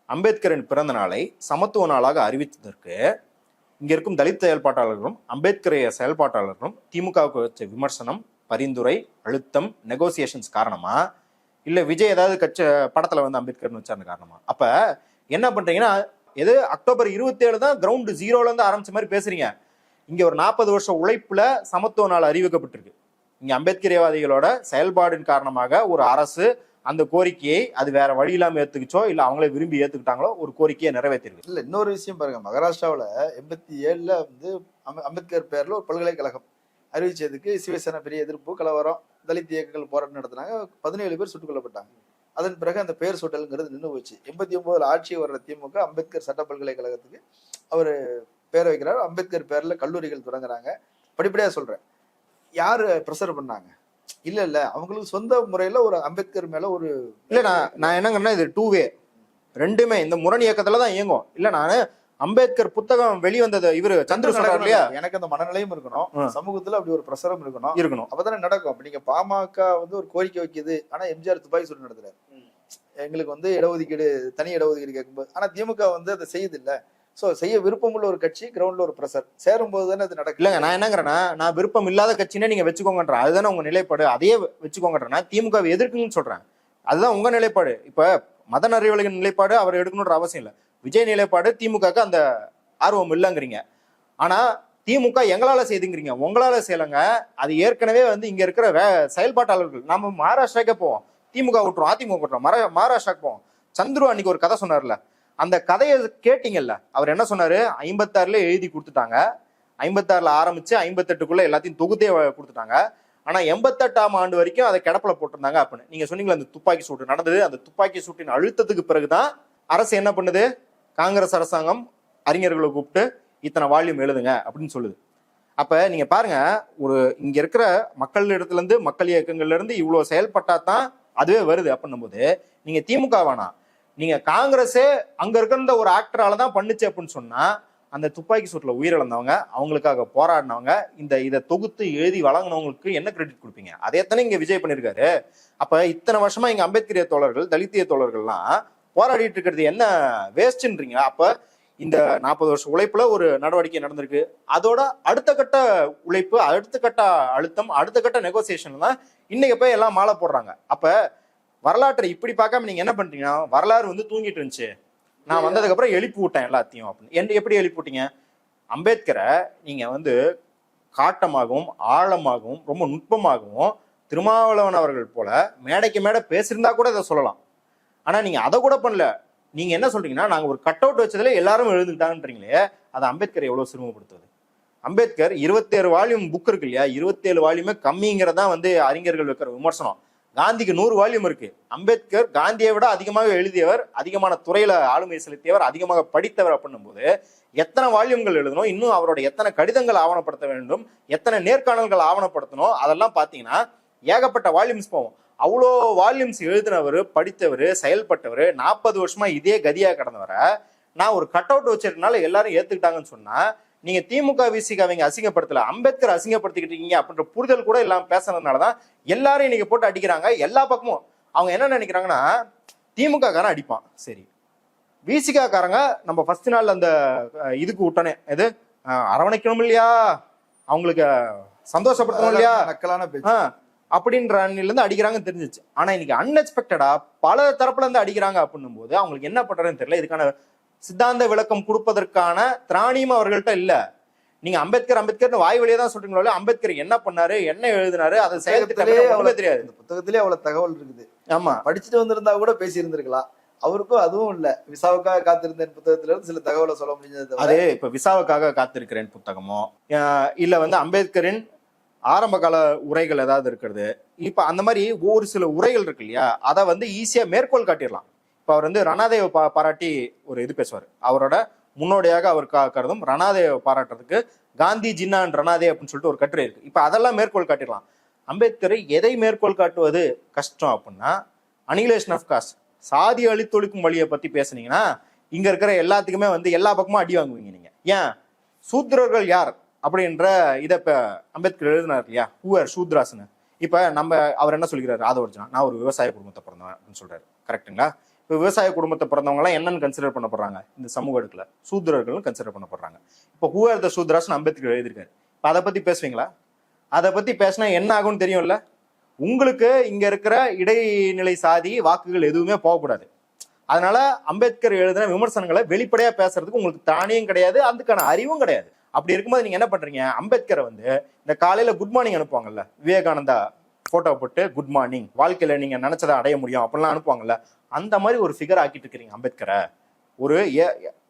அம்பேத்கரின் பிறந்த நாளை சமத்துவ நாளாக அறிவித்ததற்கு இங்க இருக்கும் தலித் செயல்பாட்டாளர்களும் அம்பேத்கரைய செயல்பாட்டாளர்களும் திமுகவுக்கு வச்ச விமர்சனம் பரிந்துரை அழுத்தம் நெகோசியேஷன்ஸ் காரணமா? இல்லை விஜய் ஏதாவது கட்ச படத்தில் வந்து அம்பேத்கர்னு வச்சாரு காரணமா? அப்போ என்ன பண்ணுறீங்கன்னா எது அக்டோபர் இருபத்தேழு தான் கிரவுண்டு ஜீரோலேருந்து ஆரம்பிச்ச மாதிரி பேசுறீங்க. இங்கே ஒரு நாற்பது வருஷம் உழைப்பில் சமத்துவ நாள் அறிவிக்கப்பட்டிருக்கு. இங்கே அம்பேத்கரியவாதிகளோட செயல்பாடின் காரணமாக ஒரு அரசு அந்த கோரிக்கையை அது வேற வழி இல்லாம ஏத்துக்குச்சோ இல்ல அவங்களே விரும்பி ஏத்துக்கிட்டாங்களோ ஒரு கோரிக்கையை நிறைவேற்றிருக்கு. இல்ல இன்னொரு விஷயம் பாருங்க. மகாராஷ்டிராவில் எண்பத்தி ஏழுல வந்து அம்பேத்கர் பேர்ல ஒரு பல்கலைக்கழகம் அறிவிச்சதுக்கு சிவசேனா பெரிய எதிர்ப்பு கலவரம் தலித் இயக்கங்கள் போராட்டம் நடத்தினாங்க. பதினேழு பேர் சுட்டுக் கொல்லப்பட்டாங்க. அதன் பிறகு அந்த பேர் சுட்டல்ங்கிறது நின்று போச்சு. எண்பத்தி ஒன்பதுல ஆட்சி வர்ற திமுக அம்பேத்கர் சட்ட பல்கலைக்கழகத்துக்கு அவர் பேர் வைக்கிறார். அம்பேத்கர் பேர்ல கல்லூரிகள் தொடங்குறாங்க. படிப்படியா சொல்றேன். யார் ப்ரெஷர் பண்ணாங்க? இல்ல இல்ல. அவங்களுக்கு சொந்த முறையில ஒரு அம்பேத்கர் மேல ஒரு இல்ல நான் நான் என்னங்கன்னா இது டூ வே ரெண்டுமே. இந்த முரண் இயக்கத்துல தான் இயங்கும். இல்ல நானு அம்பேத்கர் புத்தகம் வெளிவந்தது இவரு சந்திர சொல்றாரு இல்லையா? எனக்கு அந்த மனநிலையும் இருக்கணும். சமூகத்துல அப்படி ஒரு பிரசரம் இருக்கணும். இருக்கணும். அப்பதானே நடக்கும். அப்ப நீங்க பாமக வந்து ஒரு கோரிக்கை வைக்குது. ஆனா எம்ஜிஆர் துப்பாக்கி சூடு நடத்துறாரு. எங்களுக்கு வந்து இடஒதுக்கீடு தனி இடஒதுக்கீடு கேட்கும்போது ஆனா திமுக வந்து அதை செய்யுது இல்ல. ஸோ செய்ய விருப்பமுள்ள ஒரு கட்சி கிரவுண்ட்ல ஒரு பிரஷர் சேரும்போது தானே அது நடக்கல இல்லைங்க நான் என்னங்கிறேன்னா நான் விருப்பம் இல்லாத கட்சினே நீங்க வச்சுக்கோங்கன்றேன் அதுதானே உங்க நிலைப்பாடு. அதையே வச்சுக்கோங்கன்றேன் நான் திமுக எதிர்க்குன்னு சொல்றேன். அதுதான் உங்க நிலைப்பாடு. இப்ப மத அறிவலின் நிலைப்பாடு அவர் எடுக்கணுன்ற அவசியம் இல்லை. விஜய் நிலைப்பாடு திமுகக்கு அந்த ஆர்வம் இல்லைங்கிறீங்க. ஆனா திமுக எங்களால செய்துங்கிறீங்க? உங்களால செய்யலைங்க. அது ஏற்கனவே வந்து இங்க இருக்கிற வே- செயல்பாட்டாளர்கள். நம்ம மகாராஷ்டிராக்கே போவோம். திமுக விட்டுரும் அதிமுக விட்டுரும் மர மகாராஷ்டிராக்கு போவோம். சந்துரு அன்னைக்கு ஒரு கதை சொன்னார்ல. அந்த கதையை கேட்டீங்கல்ல அவர் என்ன சொன்னாரு? ஐம்பத்தாறுல எழுதி கொடுத்துட்டாங்க. ஐம்பத்தாறுல ஆரம்பிச்சு ஐம்பத்தெட்டுக்குள்ள எல்லாத்தையும் தொகுத்தே கொடுத்துட்டாங்க. ஆனா எண்பத்தெட்டாம் ஆண்டு வரைக்கும் அதை கிடப்பில போட்டிருந்தாங்க அப்படின்னு. நீங்க சொன்னீங்களா அந்த துப்பாக்கி சூட்டு நடந்தது. அந்த துப்பாக்கி சூட்டின் அழுத்தத்துக்கு பிறகுதான் அரசு என்ன பண்ணுது? காங்கிரஸ் அரசாங்கம் அறிஞர்களை கூப்பிட்டு இத்தனை வால்யூம் எழுதுங்க அப்படின்னு சொல்லுது. அப்ப நீங்க பாருங்க ஒரு இங்க இருக்கிற மக்கள் இடத்துல இருந்து மக்கள் இயக்கங்கள்ல இருந்து இவ்வளவு செயல்பட்டா தான் அதுவே வருது அப்படின்னும் போது நீங்க திமுக வேணாம் நீங்க காங்கிரஸே அங்க இருக்கிற ஒரு ஆக்டரால தான் பண்ணுச்சு அப்படின்னு சொன்னா அந்த துப்பாக்கி சூட்ல உயிரிழந்தவங்க அவங்களுக்காக போராடினவங்க இந்த இதை தொகுத்து எழுதி வழங்கினவங்களுக்கு என்ன கிரெடிட் கொடுப்பீங்க? அதே தானே இங்க விஜய் பண்ணிருக்காரு? அப்ப இத்தனை வருஷமா இங்க அம்பேத்கரிய தோழர்கள் தலித்திய தோழர்கள்லாம் போராடிட்டு இருக்கிறது என்ன வேஸ்ட்ன்றீங்க அப்ப இந்த நாற்பது வருஷம் உழைப்புல ஒரு நடவடிக்கை நடந்திருக்கு. அதோட அடுத்த கட்ட உழைப்பு அடுத்த கட்ட அழுத்தம் அடுத்த கட்ட நெகோசியேஷன் தான் இன்னைக்கு போய் எல்லாம் மாலை போடுறாங்க. அப்ப வரலாற்றை இப்படி பார்க்காம நீங்க என்ன பண்றீங்கன்னா வரலாறு வந்து தூங்கிட்டு இருந்துச்சு. நான் வந்ததுக்கு அப்புறம் எழுப்பி விட்டேன் எல்லாத்தையும் அப்படின்னு. என்ன எப்படி எழுப்பி விட்டீங்க? அம்பேத்கரை நீங்க வந்து காட்டமாகவும் ஆழமாகவும் ரொம்ப நுட்பமாகவும் திருமாவளவன் அவர்கள் போல மேடைக்கு மேடை பேசியிருந்தா கூட இதை சொல்லலாம். ஆனா நீங்க அதை கூட பண்ணல. நீங்க என்ன சொல்றீங்கன்னா நாங்க ஒரு கட் அவுட் வச்சதுல எல்லாரும் எழுந்துட்டாங்கன்றீங்களே அது அம்பேத்கர் எவ்வளவு சிரமப்படுத்துவது அம்பேத்கர் இருபத்தேழு வால்யூம் புக் இருக்கு இல்லையா? இருபத்தேழு வால்யூமே கம்மிங்கிறதா வந்து அறிஞர்கள் வைக்கிற விமர்சனம். காந்திக்கு நூறு வால்யூம் இருக்கு. அம்பேத்கர் காந்தியை விட அதிகமாக எழுதியவர் அதிகமான துறையில ஆளுமை செலுத்தியவர் அதிகமாக படித்தவர் அப்படின்னும் போது எத்தனை வால்யூம்கள் எழுதணும் இன்னும் அவரோட எத்தனை கடிதங்கள் ஆவணப்படுத்த வேண்டும் எத்தனை நேர்காணல்கள் ஆவணப்படுத்தணும் அதெல்லாம் பார்த்தீங்கன்னா ஏகப்பட்ட வால்யூம்ஸ் போவோம் அவ்வளோ வால்யூம்ஸ் எழுதினவர் படித்தவர் செயல்பட்டவர் நாற்பது வருஷமா இதே கதியாக கடந்தவரை நான் ஒரு கட் அவுட் வச்சிருக்கனால எல்லாரும் ஏத்துக்கிட்டாங்கன்னு சொன்னா நீங்க திமுக விசிக அவங்க அசிங்கப்படுத்தல அம்பேத்கர் அசிங்கப்படுத்திக்கிட்டு இருக்கீங்க அப்படின்ற புரிதல் கூட இல்லாம பேசுனதுனாலதான் எல்லாரையும் நீங்க போட்டு அடிக்கிறாங்க. எல்லா பக்கமும் அவங்க என்ன நினைக்கிறாங்கன்னா திமுக காரன் அடிப்பான். சரி. விசிகா காரங்க நம்ம ஃபர்ஸ்ட் நாள் அந்த இதுக்கு விட்டனே எது? அரவணைக்கணும் இல்லையா? அவங்களுக்கு சந்தோஷப்படுத்தணும் இல்லையா? நக்கலான அப்படின்ற அணில இருந்து அடிக்கிறாங்கன்னு தெரிஞ்சிச்சு. ஆனா இன்னைக்கு அன்எக்ஸ்பெக்டடா பல தரப்புல இருந்து அடிக்கிறாங்க அப்படின்னும் போது அவங்களுக்கு என்ன பண்றதுன்னு தெரியல. இதுக்கான சித்தாந்த விளக்கம் கொடுப்பதற்கான திராணியும் அவர்கள்ட்ட இல்ல. நீங்க அம்பேத்கர் அம்பேத்கர் வாய் வழியா தான் சொல்றீங்களோ அம்பேத்கர் என்ன பண்ணாரு என்ன எழுதினாரு அதை புத்தகத்திலே ஒண்ணுமே தெரியாது. இந்த புத்தகத்திலே அவ்வளவு தகவல் இருக்குது. ஆமா. படிச்சுட்டு வந்திருந்தா கூட பேசி இருந்திருக்கலாம் அவருக்கும் அதுவும் இல்ல. விசாவுக்காக காத்திருந்தேன் புத்தகத்துல இருந்து சில தகவலை சொல்ல முடிஞ்சது அது இப்ப விசாவுக்காக காத்திருக்கிறேன் புத்தகமோ. இல்ல வந்து அம்பேத்கரின் ஆரம்ப கால உரைகள் ஏதாவது இருக்கிறது. இப்ப அந்த மாதிரி ஒரு சில உரைகள் இருக்கு இல்லையா? அதை வந்து ஈஸியா மேற்கோள் காட்டிடலாம். இப்போ அவர் வந்து ரணாதேவை பா பாராட்டி ஒரு இது பேசுவார். அவரோட முன்னோடியாக அவர் கா- கருதும் ரணாதேவை பாராட்டுறதுக்கு காந்தி ஜின்னான் ரணாதே அப்படின்னு சொல்லிட்டு ஒரு கட்டுரை இருக்கு. இப்போ அதெல்லாம் மேற்கோள் காட்டிடலாம். அம்பேத்கரை எதை மேற்கோள் காட்டுவது கஷ்டம் அப்படின்னா அனிலேஷன் ஆஃப் காஸ்ட் சாதி அழித்தொழிக்கும் வழியை பற்றி பேசுனீங்கன்னா இங்கே இருக்கிற எல்லாத்துக்குமே வந்து எல்லா பக்கமும் அடி வாங்குவீங்க நீங்கள் ஏன்? சூத்ரர்கள் யார்? அப்படின்ற இதை இப்போ அம்பேத்கர் எழுதினார் இல்லையா? ஹூஆர் சூத்ராஸ்னு இப்போ நம்ம அவர் என்ன சொல்கிறார்? ராதவர்ஜனா நான் ஒரு விவசாய குடும்பத்தை பிறந்தேன் அப்படின்னு சொல்கிறார் கரெக்ட்டுங்களா இப்போ விவசாய குடும்பத்தை பிறந்தவங்கலாம் என்னன்னு கன்சிடர் பண்ணப்படுறாங்க இந்த சமூக இடத்துல சூத்திரர்கள் கன்சிடர் பண்ணப்படுறாங்க இப்போ ஹூ ஆர் த சூத்ராஸ்னு அம்பேத்கர் எழுதியிருக்காரு. இப்போ அதை பற்றி பேசுவீங்களா? அதை பற்றி பேசினா என்ன ஆகும்னு தெரியும்ல? உங்களுக்கு இங்கே இருக்கிற இடைநிலை சாதி வாக்குகள் எதுவுமே போகக்கூடாது. அதனால அம்பேத்கர் எழுதின விமர்சனங்களை வெளிப்படையா பேசுறதுக்கு உங்களுக்கு தானியம் கிடையாது அதுக்கான அறிவும் கிடையாது. அப்படி இருக்கும்போது நீங்க என்ன பண்றீங்க? அம்பேத்கரை வந்து இந்த காலையில குட் மார்னிங் அனுப்புவாங்கல்ல விவேகானந்தா போட்டோ போட்டு குட் மார்னிங் வாழ்க்கையில நீங்க நினைச்சதை அடைய முடியும் அப்படிலாம் அனுப்புவாங்கல்ல. அந்த மாதிரி ஒரு ஃபிகர் ஆக்கிட்டு இருக்கிறீங்க அம்பேத்கரை. ஒரு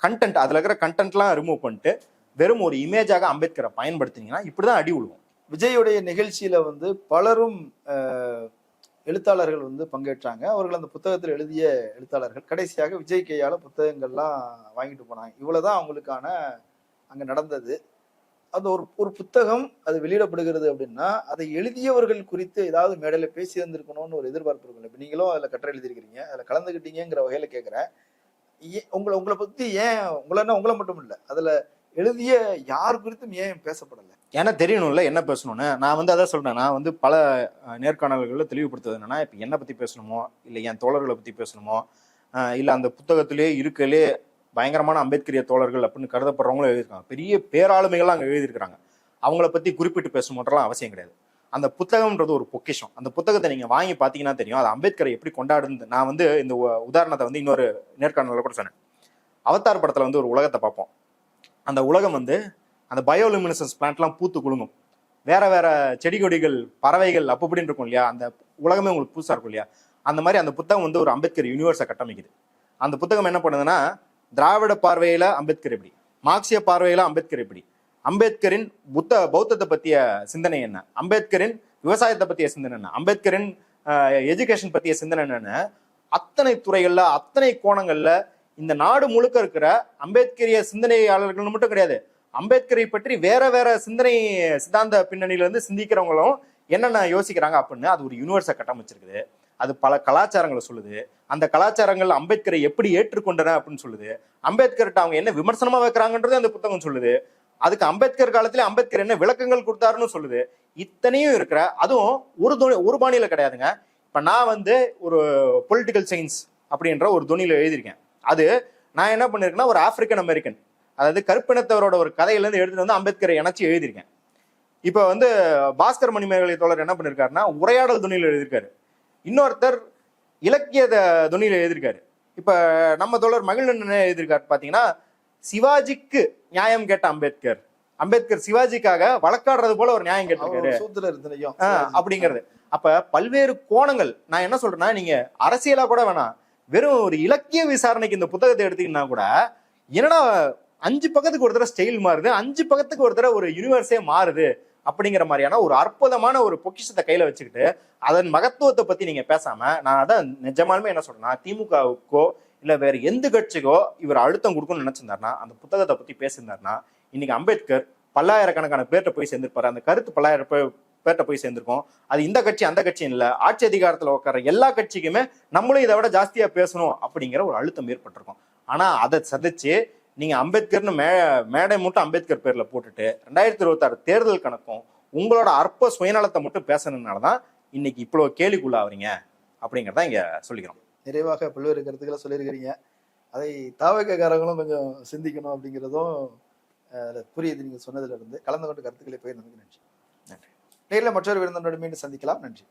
கண்டென்ட் அதுல இருக்கிற கண்டென்ட்லாம் ரிமூவ் பண்ணிட்டு வெறும் ஒரு இமேஜாக அம்பேத்கரை பயன்படுத்தினீங்கன்னா இப்படிதான் அடி விழுவோம் விஜயுடைய நிகழ்ச்சியில வந்து பலரும் எழுத்தாளர்கள் வந்து பங்கேற்றாங்க. அவர்கள் அந்த புத்தகத்தில் எழுதிய எழுத்தாளர்கள் கடைசியாக விஜய் கையால புத்தகங்கள்லாம் வாங்கிட்டு போனாங்க. இவ்வளவுதான் அவங்களுக்கான அங்க நடந்தது. அந்த ஒரு ஒரு புத்தகம் அது வெளியிடப்படுகிறது அப்படின்னா அதை எழுதியவர்கள் குறித்து ஏதாவது மேடையில் பேசி இருந்திருக்கணும்னு ஒரு எதிர்பார்ப்பு இருக்கும். இப்போ நீங்களும் அதில் கட்டுரை எழுதியிருக்கிறீங்க அதில் கலந்துக்கிட்டீங்கிற வகையில் கேட்குறேன் ஏன் உங்களை உங்களை பற்றி ஏன் உங்களை என்ன உங்களை மட்டும் இல்லை அதில் எழுதிய யார் குறித்தும் ஏன் பேசப்படலை? ஏன்னா தெரியணும்ல என்ன பேசணும்னு. நான் வந்து அதான் சொல்றேன் நான் வந்து பல நேர்காணல்களில் தெளிவுபடுத்துவது என்னன்னா இப்போ என்னை பற்றி பேசணுமோ இல்லை என் தோழர்களை பற்றி பேசணுமோ இல்லை அந்த புத்தகத்திலே இருக்கலே பயங்கரமான அம்பேத்கரிய தோழர்கள் அப்படின்னு கருதப்படுறவங்களும் எழுதியிருக்காங்க. பெரிய பேராளுமைகள்லாம் அங்கே எழுதியிருக்கிறாங்க. அவங்கள பற்றி குறிப்பிட்டு பேசணுன்றலாம் அவசியம் கிடையாது. அந்த புத்தகம்ன்றது ஒரு பொக்கிஷம். அந்த புத்தகத்தை நீங்கள் வாங்கி பார்த்தீங்கன்னா தெரியும். அது அம்பேத்கரை எப்படி கொண்டாடுது நான் வந்து இந்த உ- உதாரணத்தை வந்து இன்னொரு நேர்காணலில் கூட சொன்னேன். அவதார் படத்தில் வந்து ஒரு உலகத்தை பார்ப்போம். அந்த உலகம் வந்து அந்த பயோலுமினசன்ஸ் பிளான்ட்லாம் பூத்து குலுங்கும். வேற வேற செடி கொடிகள் பறவைகள் அப்போ அப்படின்னு இருக்கும் இல்லையா? அந்த உலகமே உங்களுக்கு புதுசாக இருக்கும் இல்லையா? அந்த மாதிரி அந்த புத்தகம் வந்து ஒரு அம்பேத்கர் யூனிவர்ஸை கட்டமைக்குது. அந்த புத்தகம் என்ன பண்ணுதுன்னா திராவிட பார்வையில அம்பேத்கர் எப்படி? மார்க்சிய பார்வையில அம்பேத்கர் எப்படி? அம்பேத்கரின் புத்த பௌத்தத்தை பத்திய சிந்தனை என்ன? அம்பேத்கரின் விவசாயத்தை பத்திய சிந்தனை என்ன? அம்பேத்கரின் எஜுகேஷன் பத்திய சிந்தனை என்னன்னு அத்தனை துறைகள்ல அத்தனை கோணங்கள்ல இந்த நாடு முழுக்க இருக்கிற அம்பேத்கரிய சிந்தனையாளர்கள் மட்டும் கிடையாது. அம்பேத்கரை பற்றி வேற வேற சிந்தனை சித்தாந்த பின்னணியில இருந்து சிந்திக்கிறவங்களும் என்னென்ன யோசிக்கிறாங்க அப்படின்னு அது ஒரு யூனிவர்ஸை கட்டமைச்சிருக்குது. அது பல கலாச்சாரங்களை சொல்லுது. அந்த கலாச்சாரங்கள் அம்பேத்கரை எப்படி ஏற்றுக்கொண்டன அப்படின்னு சொல்லுது. அம்பேத்கர்கிட்ட அவங்க என்ன விமர்சனமா வைக்கிறாங்கன்றது அந்த புத்தகம் சொல்லுது. அதுக்கு அம்பேத்கர் காலத்துல அம்பேத்கர் என்ன விளக்கங்கள் கொடுத்தாருன்னு சொல்லுது. இத்தனையும் இருக்கிற அதுவும் ஒரு துணி ஒரு பாணியில கிடையாதுங்க. இப்ப நான் வந்து ஒரு பொலிட்டிக்கல் சயின்ஸ் அப்படின்ற ஒரு துணியில எழுதியிருக்கேன். அது நான் என்ன பண்ணிருக்கேன்னா ஒரு ஆப்பிரிக்கன் அமெரிக்கன் அதாவது கருப்பினத்தவரோட ஒரு கதையில இருந்து எடுத்துட்டு வந்து அம்பேத்கரை இணைச்சி எழுதியிருக்கேன். இப்போ வந்து பாஸ்கர் மணிமேகலை தோழர் என்ன பண்ணிருக்காருன்னா உரையாடல் துணியில் எழுதியிருக்காரு. இன்னொருத்தர் இலக்கிய துணியில் எழுதியிருக்காரு. இப்ப நம்ம தோழர் மகிழ்நன் எழுதியிருக்காரு பாத்தீங்கன்னா சிவாஜிக்கு நியாயம் கேட்ட அம்பேத்கர். அம்பேத்கர் சிவாஜிக்காக வழக்காடுறது போல ஒரு நியாயம் கேட்டிருக்காரு. அப்படிங்கிறது. அப்ப பல்வேறு கோணங்கள் நான் என்ன சொல்றேன்னா நீங்க அரசியலா கூட வேணாம். வெறும் ஒரு இலக்கிய விசாரணைக்கு இந்த புத்தகத்தை எடுத்தீங்கன்னா கூட என்னடா அஞ்சு பக்கத்துக்கு ஒரு தடவை ஸ்டைல் மாறுது அஞ்சு பக்கத்துக்கு ஒரு தடவை ஒரு யூனிவர்ஸே மாறுது. அப்படிங்கிற மாதிரியான ஒரு அற்புதமான ஒரு பொக்கிஷத்தை கையில வச்சுக்கிட்டு அதன் மகத்துவத்தை பத்தி நீங்க பேசாம நான் அதான் நிஜமாலுமே என்ன சொல்றேன்னா திமுகவுக்கோ இல்ல வேற எந்த கட்சிக்கோ இவர் அழுத்தம் கொடுக்கணும்னு நினைச்சிருந்தாருன்னா அந்த புத்தகத்தை பத்தி பேசியிருந்தாருன்னா இன்னைக்கு அம்பேத்கர் பல்லாயிரக்கணக்கான பேர்கிட்ட போய் சேர்ந்திருப்பாரு. அந்த கருத்து பல்லாயிரம் பேர் பேர்கிட்ட போய் சேர்ந்திருக்கோம். அது இந்த கட்சி அந்த கட்சி இல்ல. ஆட்சி அதிகாரத்துல உட்கார எல்லா கட்சிக்குமே நம்மளும் இதை விட ஜாஸ்தியா பேசணும் அப்படிங்கிற ஒரு அழுத்தம் ஏற்பட்டிருக்கும். ஆனா அதை சதைச்சு நீங்க அம்பேத்கர்னு மே மேடை மட்டும் அம்பேத்கர் பேர்ல போட்டுட்டு ரெண்டாயிரத்தி இருபத்தாறு தேர்தல் கணக்கும் உங்களோட அற்ப சுயநலத்தை மட்டும் பேசணுனால தான் இன்னைக்கு இவ்வளவு கேலிக்குள்ளாவீங்க அப்படிங்கிறத இங்க சொல்லிக்கிறோம். நிறைவாக பல்வேறு கருத்துக்களை சொல்லியிருக்கிறீங்க. அதை தாவகக்காரங்களும் கொஞ்சம் சிந்திக்கணும் அப்படிங்கிறதும் புரியுது நீங்க சொன்னதுல இருந்து. கலந்து கொண்டு கருத்துக்களை போய் நன்றி. நன்றி. நேரில் மற்றொரு விருந்தினோடு மீண்டும் சந்திக்கலாம். நன்றி.